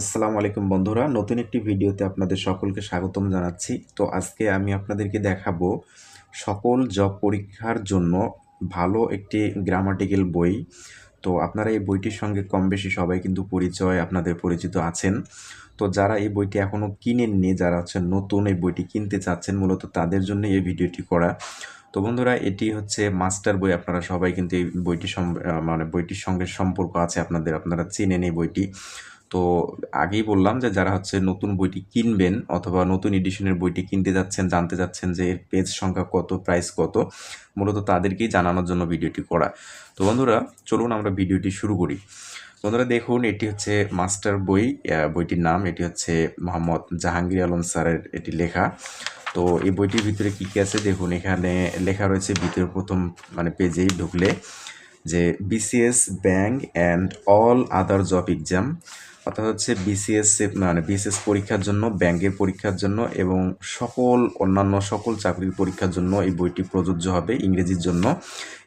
আসসালামু আলাইকুম বন্ধুরা, নতুন একটি ভিডিওতে আপনাদের সকলকে স্বাগতম জানাচ্ছি। তো আজকে আমি আপনাদেরকে দেখাবো সকল জব পরীক্ষার জন্য ভালো একটি গ্রামাটিক্যাল বই। তো আপনারা এই বইটির সঙ্গে কম বেশি সবাই কিন্তু পরিচয়, আপনাদের পরিচিত আছেন। তো যারা এই বইটি এখনও কিনেননি, যারা হচ্ছে নতুন এই বইটি কিনতে চাচ্ছেন, মূলত তাদের জন্য এই ভিডিওটি করা। তো বন্ধুরা, এটি হচ্ছে মাস্টার বই, আপনারা সবাই কিন্তু এই বইটি মানে বইটির সঙ্গে সম্পর্ক আছে, আপনাদের, আপনারা চেনেন এই বইটি। তো আগেই বললাম যে যারা হচ্ছে নতুন বইটি কিনবেন অথবা নতুন এডিশনের বইটি কিনতে যাচ্ছেন, জানতে যাচ্ছেন যে এর পেজ সংখ্যা কত প্রাইস কত, মূলত তাদেরকেই জানানোর জন্য ভিডিওটি করা। তো বন্ধুরা, চলুন আমরা ভিডিওটি শুরু করি। বন্ধুরা, দেখুন, এটি হচ্ছে মাস্টার বই বইটির নাম, এটি হচ্ছে মোহাম্মদ জাহাঙ্গীর আলম স্যারের এটি লেখা। তো এই বইটির ভিতরে কী কী আছে? দেখুন, এখানে লেখা রয়েছে ভিতরে প্রথম মানে পেজেই ঢুকলে যে BCS bank and all other job exam অর্থাৎ হচ্ছে বিসিএস মানে বিসিএস পরীক্ষার জন্য, ব্যাংকের পরীক্ষার জন্য এবং সকল, অন্যান্য সকল চাকরির পরীক্ষার জন্য এই বইটি প্রযোজ্য হবে ইংরেজির জন্য।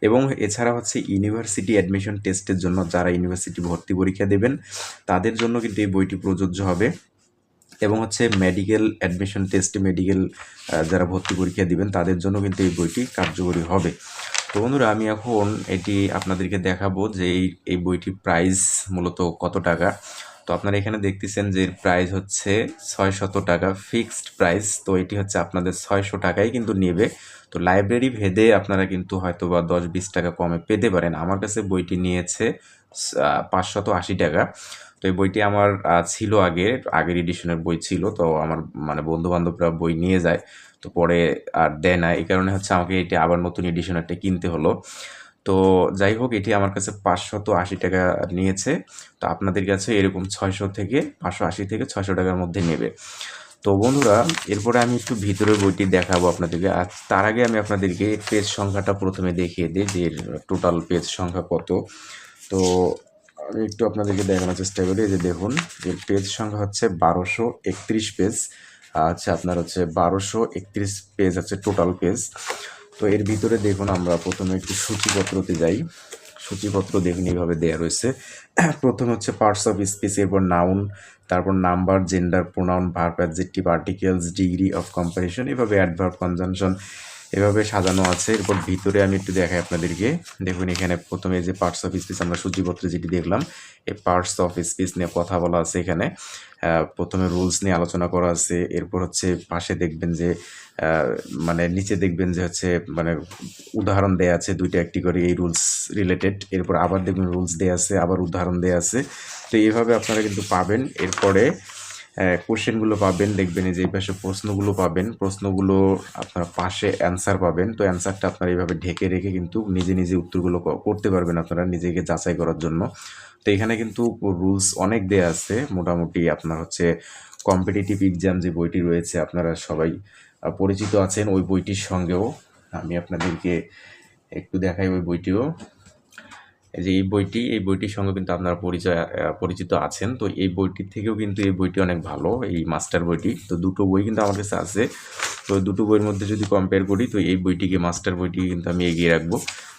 এবং এছাড়া হচ্ছে ইউনিভার্সিটি অ্যাডমিশন টেস্টের জন্য যারা ইউনিভার্সিটি ভর্তি পরীক্ষা দেবেন, তাদের জন্য কিন্তু এই বইটি প্রযোজ্য হবে। এবং হচ্ছে মেডিকেল অ্যাডমিশন টেস্ট, মেডিকেল যারা ভর্তি পরীক্ষা দিবেন, তাদের জন্য কিন্তু এই বইটি কার্যকরী হবে। তো বন্ধুরা, আমি এখন এটি আপনাদেরকে দেখাবো যে এই এই বইটির প্রাইস মূলত কত টাকা। তো আপনারা এখানে দেখতেছেন যে প্রাইস হচ্ছে ছয় শত টাকা। ফিক্সড প্রাইস তো এটি হচ্ছে আপনাদের ছয়শো টাকাই কিন্তু নেবে। তো লাইব্রেরি ভেদে আপনারা কিন্তু হয়তো বা দশ বিশ টাকা কমে পেতে পারেন। আমার কাছে বইটি নিয়েছে পাঁচশত আশি টাকা। তো এই বইটি আমার ছিল আগে, আগের এডিশনের বই ছিল, তো আমার মানে বন্ধু বান্ধবরা বই নিয়ে যায়, তো পরে আর দেয় না। এই কারণে হচ্ছে আমাকে এটি আবার নতুন এডিশন একটা কিনতে হলো। তো যাই হোক, এটি আমার কাছে পাঁচশত আশি টাকা নিয়েছে। তো আপনাদের কাছে এরকম ছয়শো থেকে, পাঁচশো আশি থেকে ছয়শো টাকার মধ্যে নেবে। তো বন্ধুরা, এরপরে আমি একটু ভিতরের বইটি দেখাবো আপনাদেরকে। আর তার আগে আমি আপনাদেরকে পেজ সংখ্যাটা প্রথমে দেখিয়ে দিই, যে টোটাল পেজ সংখ্যা কত। তো আমি একটু আপনাদেরকে দেখানোর চেষ্টা করি যে দেখুন, যে পেজ সংখ্যা হচ্ছে বারোশো একত্রিশ পেজ। আচ্ছা আপনার হচ্ছে বারোশো একত্রিশ পেজ আছে টোটাল পেজ। তো এর ভিতরে দেখুন আমরা প্রথমে একটু সূচিপত্রতে যাই। সূচিপত্র দেখুন এইভাবে দেওয়া রয়েছে। প্রথম হচ্ছে পার্টস অফ স্পিচ এরপর নাউন তারপর number gender pronoun verb adjective articles degree of comparison এভাবে অ্যাডভার্ব কনজাংশন এভাবে সাজানো আছে। এরপর ভিতরে আমি একটু দেখাই আপনাদেরকে। দেখুন, এখানে প্রথমে যে পার্টস অফ স্পিচ আমরা সূচিপত্রে যেটি দেখলাম, এই পার্টস অফ স্পিচ নিয়ে কথা বলা আছে এখানে। প্রথমে রুলস নিয়ে আলোচনা করা আছে। এরপর হচ্ছে পাশে দেখবেন যে মানে নিচে দেখবেন যে হচ্ছে মানে উদাহরণ দেয়া আছে দুইটা একটি করে এই রুলস রিলেটেড এরপর আবার দেখবেন রুলস দেয়া আছে, আবার উদাহরণ দেয়া আছে। তো এইভাবে আপনারা কিন্তু পাবেন। এরপরে কোশ্চেনগুলো পাবেন, দেখবেন যে এই পাশে প্রশ্নগুলো পাবেন। প্রশ্নগুলো আপনারা পাশে অ্যান্সার পাবেন। তো অ্যান্সারটা আপনারা এইভাবে ঢেকে রেখে কিন্তু নিজে নিজে উত্তরগুলো করতে পারবেন আপনারা নিজেকে যাচাই করার জন্য। তো এখানে কিন্তু রুলস অনেক দেয়া আছে। মোটামুটি আপনার হচ্ছে কম্পিটিটিভ এক্সাম যে বইটি রয়েছে, আপনারা সবাই পরিচিত আছেন ওই বইটির সঙ্গেও। আমি আপনাদেরকে একটু দেখাই ওই বইটিও। যে এই বইটি, এই বইটির সঙ্গে কিন্তু আপনারা পরিচয় পরিচিত আছেন। তো এই বইটির থেকেও কিন্তু এই বইটি অনেক ভালো, এই মাস্টার বইটি। তো দুটো বই কিন্তু আমার কাছে আছে। তো দুটো বইয়ের মধ্যে যদি কম্পেয়ার করি, তো এই বইটিকে, মাস্টার বইটিকে কিন্তু আমি এগিয়ে রাখব।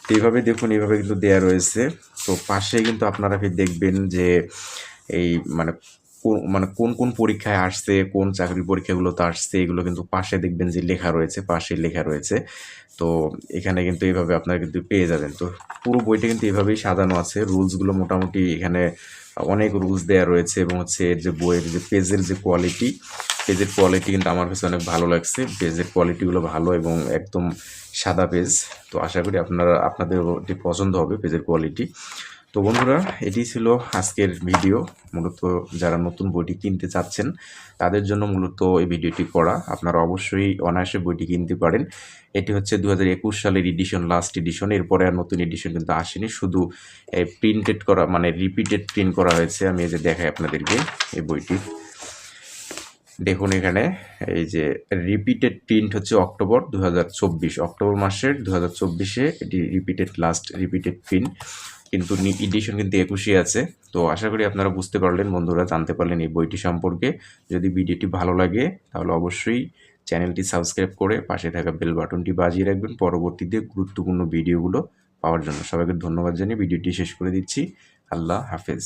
তো এইভাবে দেখুন, এইভাবে কিন্তু দেয়া রয়েছে। তো পাশে কিন্তু আপনারা দেখবেন যে, এই মানে মানে কোন কোন পরীক্ষায় আসছে, কোন চাকরির পরীক্ষাগুলোতে আসছে, এগুলো কিন্তু পাশে দেখবেন যে লেখা রয়েছে, পাশে লেখা রয়েছে। তো এখানে কিন্তু এইভাবে আপনারা কিন্তু পেয়ে যাবেন। তো পুরো বইটা কিন্তু এভাবেই সাজানো আছে। রুলসগুলো মোটামুটি এখানে অনেক রুলস দেওয়া রয়েছে এবং হচ্ছে এর যে বইয়ের যে পেজের যে কোয়ালিটি, পেজের কোয়ালিটি কিন্তু আমার কাছে অনেক ভালো লাগছে। পেজের কোয়ালিটিগুলো ভালো এবং একদম সাদা পেজ। তো আশা করি আপনারা আপনাদের পছন্দ হবে পেজের কোয়ালিটি। তো বন্ধুরা, এটি ছিল আজকের ভিডিও মূলত যারা নতুন বইটি কিনতে চাচ্ছেন, তাদের জন্য মূলত এই ভিডিওটি করা। আপনারা অবশ্যই অনায়াসে বইটি কিনতে পারেন। এটি হচ্ছে দু হাজার একুশ সালের এডিশন লাস্ট এডিশন এরপরে আর নতুন এডিশন কিন্তু আসেনি। শুধু প্রিন্টেড করা মানে রিপিটেড প্রিন্ট করা হয়েছে। আমি এই যে দেখাই আপনাদেরকে এই বইটি। দেখুন এখানে, এই যে রিপিটেড প্রিন্ট হচ্ছে অক্টোবর দু হাজার চব্বিশ। অক্টোবর মাসের দু এটি রিপিটেড লাস্ট রিপিটেড প্রিন্ট কিন্তু এডিশন কিন্তু একুশে আছে। তো আশা করি আপনারা বুঝতে পারলেন, বন্ধুরা জানতে পারলেন এই বইটি সম্পর্কে। যদি ভিডিওটি ভালো লাগে, তাহলে অবশ্যই চ্যানেলটি সাবস্ক্রাইব করে পাশে থাকা বেল বাটনটি বাজিয়ে রাখবেন। পরবর্তীতে গুরুত্বপূর্ণ ভিডিওগুলো পাওয়ার জন্য। সবাইকে ধন্যবাদ জানিয়ে ভিডিওটি শেষ করে দিচ্ছি। আল্লাহ হাফেজ।